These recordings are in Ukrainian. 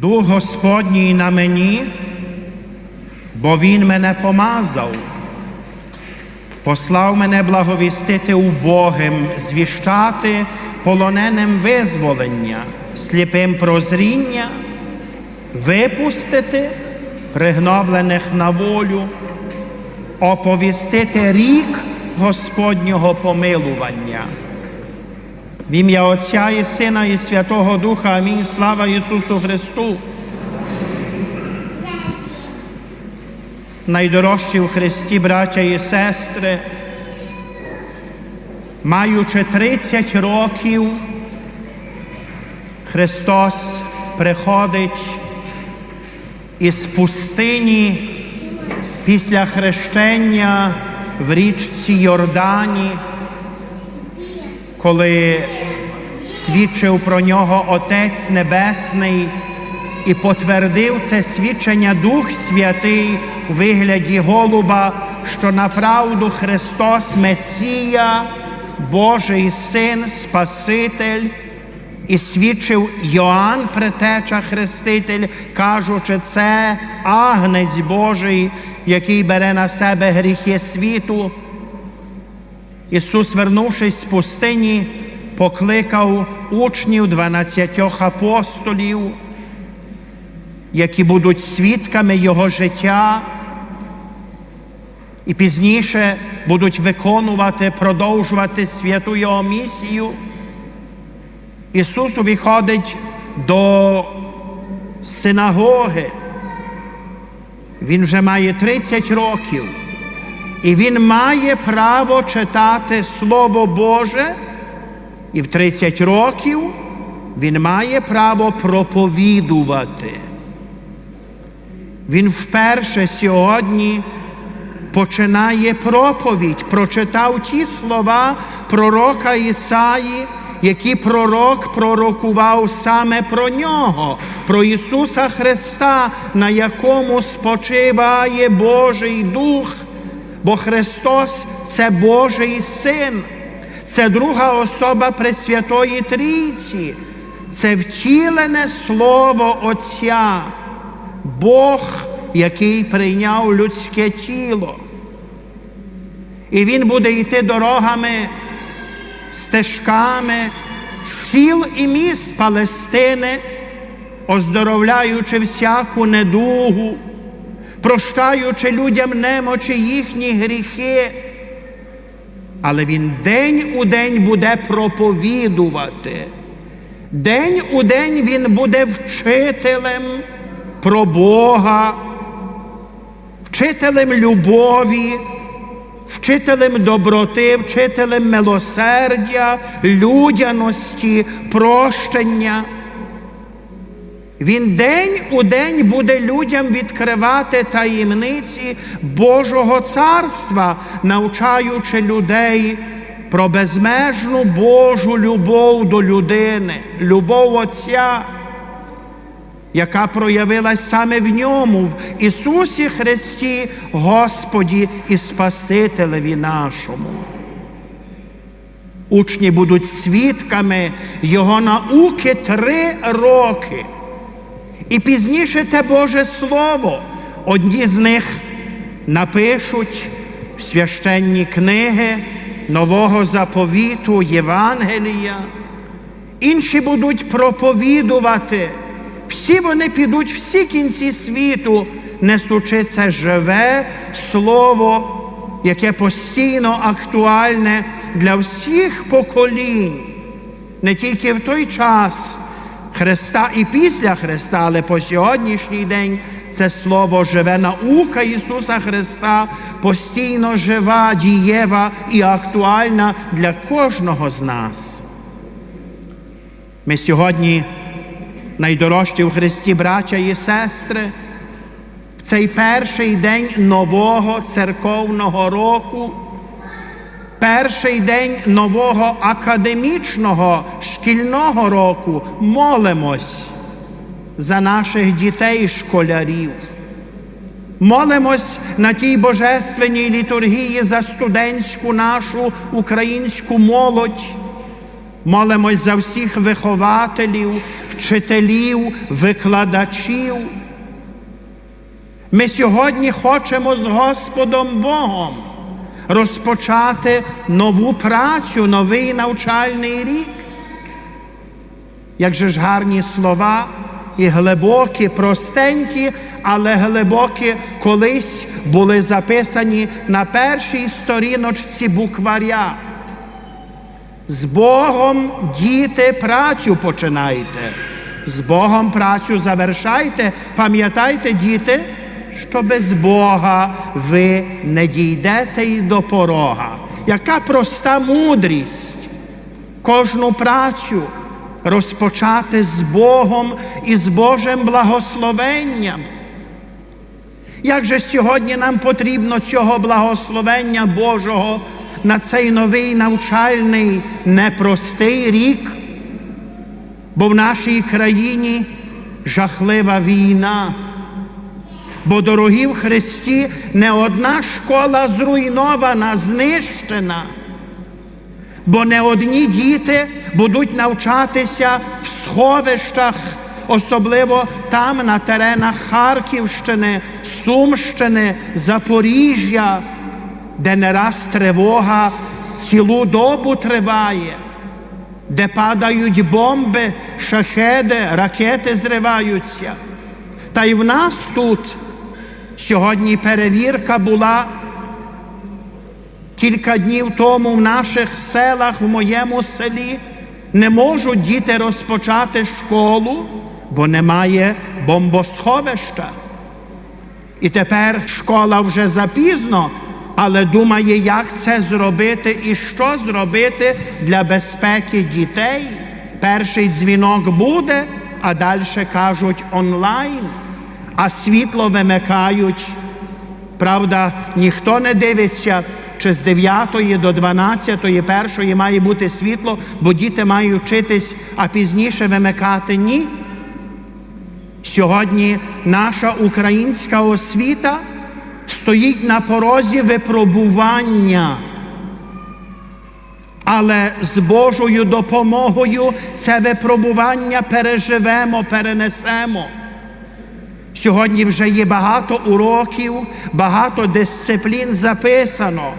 Дух Господній на мені, бо Він мене помазав, послав мене благовістити убогим, звіщати полоненим визволення, сліпим прозріння, випустити пригноблених на волю, оповістити рік Господнього помилування. В ім'я Отця і Сина і Святого Духа. Амінь. Слава Ісусу Христу. Найдорожчі в Христі, браття і сестри, маючи 30 років, Христос приходить із пустині після хрещення в річці Йордані коли свідчив про нього Отець Небесний і потвердив це свідчення Дух Святий у вигляді Голуба, що направду Христос Месія, Божий Син, Спаситель, і свідчив Йоанн, Претеча Хреститель, кажучи, це агнець Божий, який бере на себе гріхи світу. Ісус, вернувшись з пустині, покликав учнів дванадцятьох апостолів, які будуть свідками Його життя і пізніше будуть виконувати, продовжувати святу Його місію. Ісус виходить до синагоги. Він вже має 30 років. І він має право читати Слово Боже, і в 30 років він має право проповідувати. Він вперше сьогодні починає проповідь, прочитав ті слова пророка Ісаї, які пророк пророкував саме про нього, про Ісуса Христа, на якому спочиває Божий Дух. Бо Христос це Божий Син, це друга особа Пресвятої Трійці, це втілене Слово Отця, Бог, який прийняв людське тіло. І Він буде йти дорогами, стежками сіл і міст Палестини, оздоровляючи всяку недугу прощаючи людям немочі їхні гріхи. Але він день у день буде проповідувати. День у день він буде вчителем про Бога, вчителем любові, вчителем доброти, вчителем милосердя, людяності, прощення. Він день у день буде людям відкривати таємниці Божого царства, навчаючи людей про безмежну Божу любов до людини, любов Отця, яка проявилась саме в ньому, в Ісусі Христі, Господі і Спасителеві нашому. Учні будуть свідками Його науки три роки. І пізніше те Боже Слово, одні з них напишуть священні книги Нового заповіту, Євангелія, інші будуть проповідувати. Всі вони підуть всі кінці світу, несучи це живе слово, яке постійно актуальне для всіх поколінь, не тільки в той час. Христа і після Христа, але по сьогоднішній день це слово живе наука Ісуса Христа постійно жива, дієва і актуальна для кожного з нас. Ми сьогодні, найдорожчі в Христі, браття і сестри, в цей перший день нового церковного року перший день нового академічного шкільного року молимось за наших дітей, школярів. Молимось на тій божественній літургії за студентську нашу українську молодь, Молимось за всіх вихователів, вчителів, викладачів. Ми сьогодні хочемо з Господом Богом розпочати нову працю, новий навчальний рік. Як же ж гарні слова і глибокі, простенькі, але глибокі колись були записані на першій сторіночці букваря. З Богом, діти, працю починайте. З Богом працю завершайте. Пам'ятайте, діти, що без Бога ви не дійдете і до порога. Яка проста мудрість кожну працю розпочати з Богом і з Божим благословенням. Як же сьогодні нам потрібно цього благословення Божого на цей новий навчальний непростий рік, бо в нашій країні жахлива війна. Бо, дорогі в Христі, не одна школа зруйнована, знищена, бо не одні діти будуть навчатися в сховищах, особливо там, на теренах Харківщини, Сумщини, Запоріжжя, де не раз тривога цілу добу триває, де падають бомби, шахеди, ракети зриваються. Та й в нас тут сьогодні перевірка була кілька днів тому в наших селах, в моєму селі, не можуть діти розпочати школу, бо немає бомбосховища. І тепер школа вже запізно, але думає, як це зробити і що зробити для безпеки дітей. Перший дзвінок буде, а далі кажуть онлайн, а світло вимикають. Правда, ніхто не дивиться, чи з 9 до 12, першої має бути світло, бо діти мають вчитись, а пізніше вимикати ні. Сьогодні наша українська освіта стоїть на порозі випробування. Але з Божою допомогою це випробування переживемо, перенесемо. Сьогодні вже є багато уроків, багато дисциплін записано.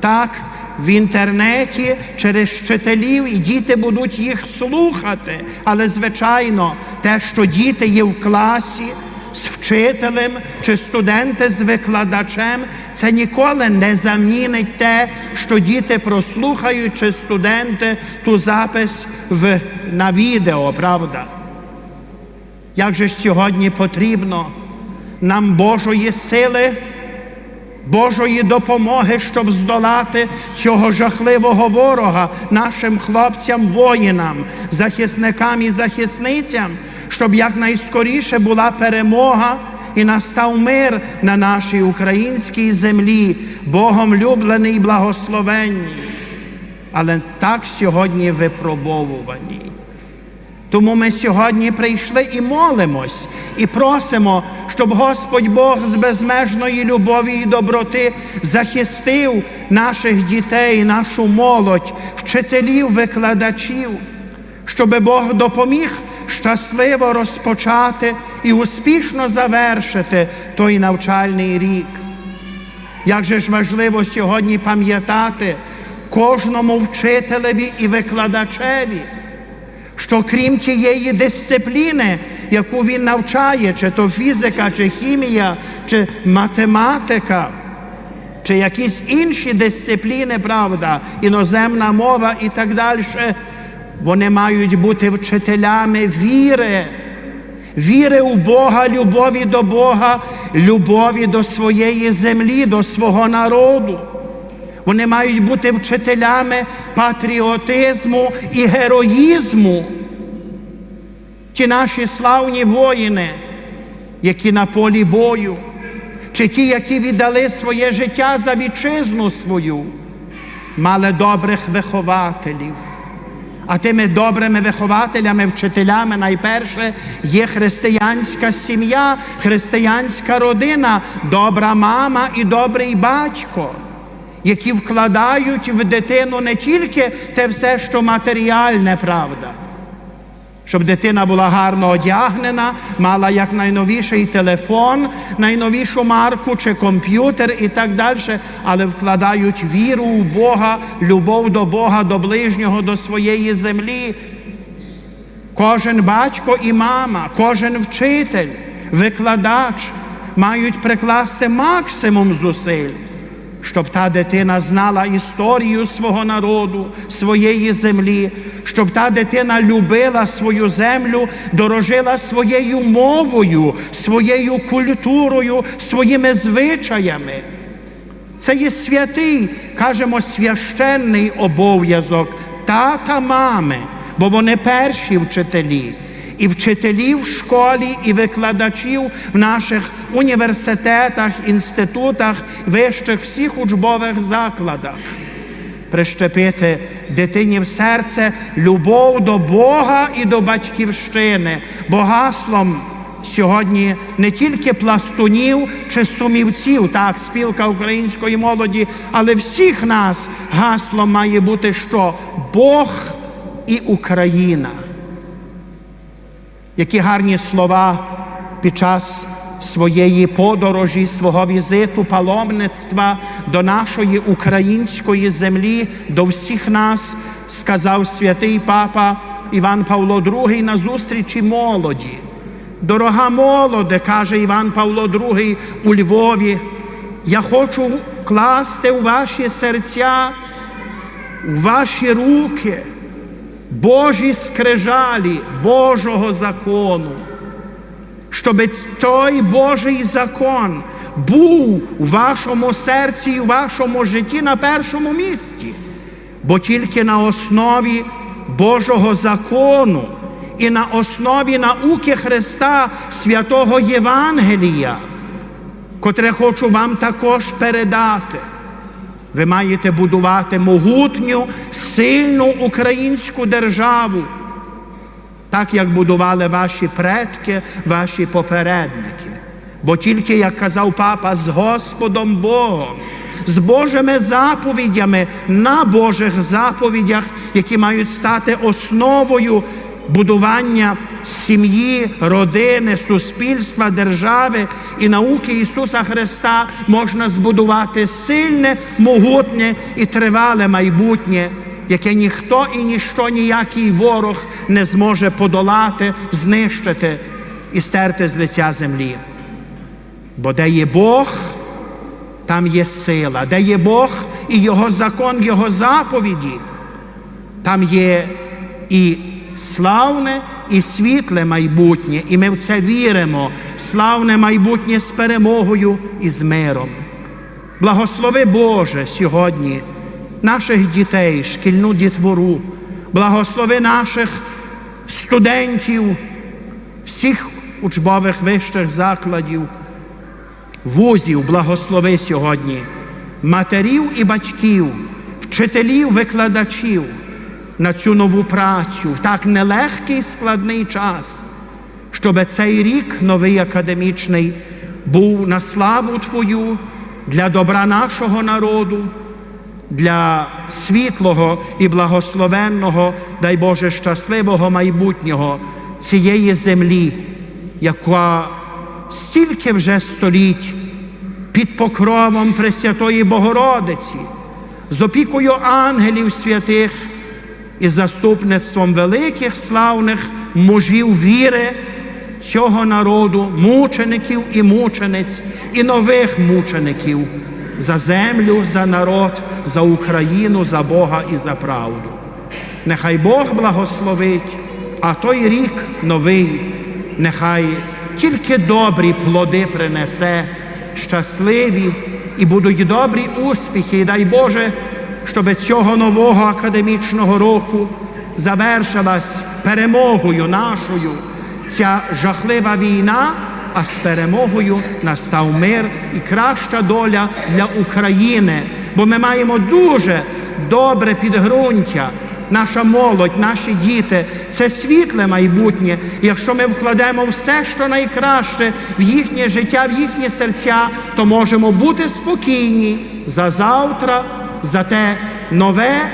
Так, в інтернеті через вчителів і діти будуть їх слухати. Але, звичайно, те, що діти є в класі з вчителем чи студенти з викладачем, це ніколи не замінить те, що діти прослухають, чи студенти ту запис в, на відео, правда? Як же ж сьогодні потрібно нам Божої сили, Божої допомоги, щоб здолати цього жахливого ворога нашим хлопцям, воїнам, захисникам і захисницям, щоб якнайскоріше була перемога і настав мир на нашій українській землі, Богом люблений і благословенній, але так сьогодні випробовувані. Тому ми сьогодні прийшли і молимось, і просимо, щоб Господь Бог з безмежної любові і доброти захистив наших дітей, нашу молодь, вчителів, викладачів, щоб Бог допоміг щасливо розпочати і успішно завершити той навчальний рік. Як же ж важливо сьогодні пам'ятати кожному вчителеві і викладачеві що крім тієї дисципліни, яку він навчає, чи то фізика, чи хімія, чи математика, чи якісь інші дисципліни, правда, іноземна мова і так далі, вони мають бути вчителями віри, віри у Бога, любові до Бога, любові до своєї землі, до свого народу. Вони мають бути вчителями патріотизму і героїзму. Ті наші славні воїни, які на полі бою, чи ті, які віддали своє життя за вітчизну свою, мали добрих вихователів. А тими добрими вихователями, вчителями найперше є християнська сім'я, християнська родина, добра мама і добрий батько. Які вкладають в дитину не тільки те все, що матеріальне, правда, щоб дитина була гарно одягнена, мала як найновіший телефон, найновішу марку чи комп'ютер і так далі, але вкладають віру у Бога, любов до Бога, до ближнього, до своєї землі. Кожен батько і мама, кожен вчитель, викладач мають прикласти максимум зусиль, щоб та дитина знала історію свого народу, своєї землі, щоб та дитина любила свою землю, дорожила своєю мовою, своєю культурою, своїми звичаями. Це є святий, кажемо, священний обов'язок тата, мами, бо вони перші вчителі. І вчителів в школі, і викладачів в наших університетах, інститутах, вищих всіх учбових закладах. Прищепити дитині в серце любов до Бога і до батьківщини, бо гаслом сьогодні не тільки пластунів чи сумівців, так, спілка української молоді, але всіх нас гаслом має бути що? Бог і Україна. Які гарні слова під час своєї подорожі, свого візиту, паломництва до нашої української землі, до всіх нас, сказав святий папа Іван Павло II на зустрічі молоді. Дорога молоде, каже Іван Павло II у Львові, я хочу класти у ваші серця, у ваші руки. Божі скрижалі Божого закону, щоб той Божий закон був у вашому серці і у вашому житті на першому місці, бо тільки на основі Божого закону і на основі науки Христа святого Євангелія, котре хочу вам також передати. Ви маєте будувати могутню, сильну українську державу, так як будували ваші предки, ваші попередники. Бо тільки, як казав папа, з Господом Богом, з Божими заповідями на Божих заповідях, які мають стати основою будування сім'ї, родини, суспільства, держави і науки Ісуса Христа можна збудувати сильне, могутнє і тривале майбутнє, яке ніхто і ніщо, ніякий ворог не зможе подолати, знищити і стерти з лиця землі. Бо де є Бог, там є сила, де є Бог і Його закон, Його заповіді, там є і славне і світле майбутнє, і ми в це віримо, славне майбутнє з перемогою і з миром. Благослови Боже сьогодні наших дітей, шкільну дітвору, благослови наших студентів, всіх учбових вищих закладів, вузів, благослови сьогодні, матерів і батьків, вчителів, викладачів на цю нову працю. В так нелегкий складний час, щоб цей рік новий академічний був на славу Твою для добра нашого народу, для світлого і благословенного, дай Боже, щасливого майбутнього цієї землі, яка стільки вже століть під покровом Пресвятої Богородиці, з опікою ангелів святих і заступництвом великих славних мужів віри цього народу, мучеників і мучениць, і нових мучеників за землю, за народ, за Україну, за Бога і за правду. Нехай Бог благословить, а той рік новий, нехай тільки добрі плоди принесе, щасливі і будуть добрі успіхи, і дай Боже щоб цього нового академічного року завершилась перемогою нашою ця жахлива війна, а з перемогою настав мир і краща доля для України. Бо ми маємо дуже добре підґрунтя наша молодь, наші діти це світле майбутнє. Якщо ми вкладемо все, що найкраще в їхнє життя, в їхні серця, то можемо бути спокійні за завтра, за те нове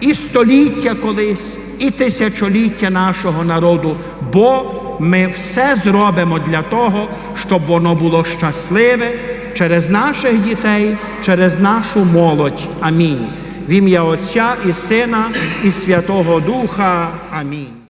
і століття колись, і тисячоліття нашого народу, бо ми все зробимо для того, щоб воно було щасливе через наших дітей, через нашу молодь. Амінь. В ім'я Отця і Сина, і Святого Духа. Амінь.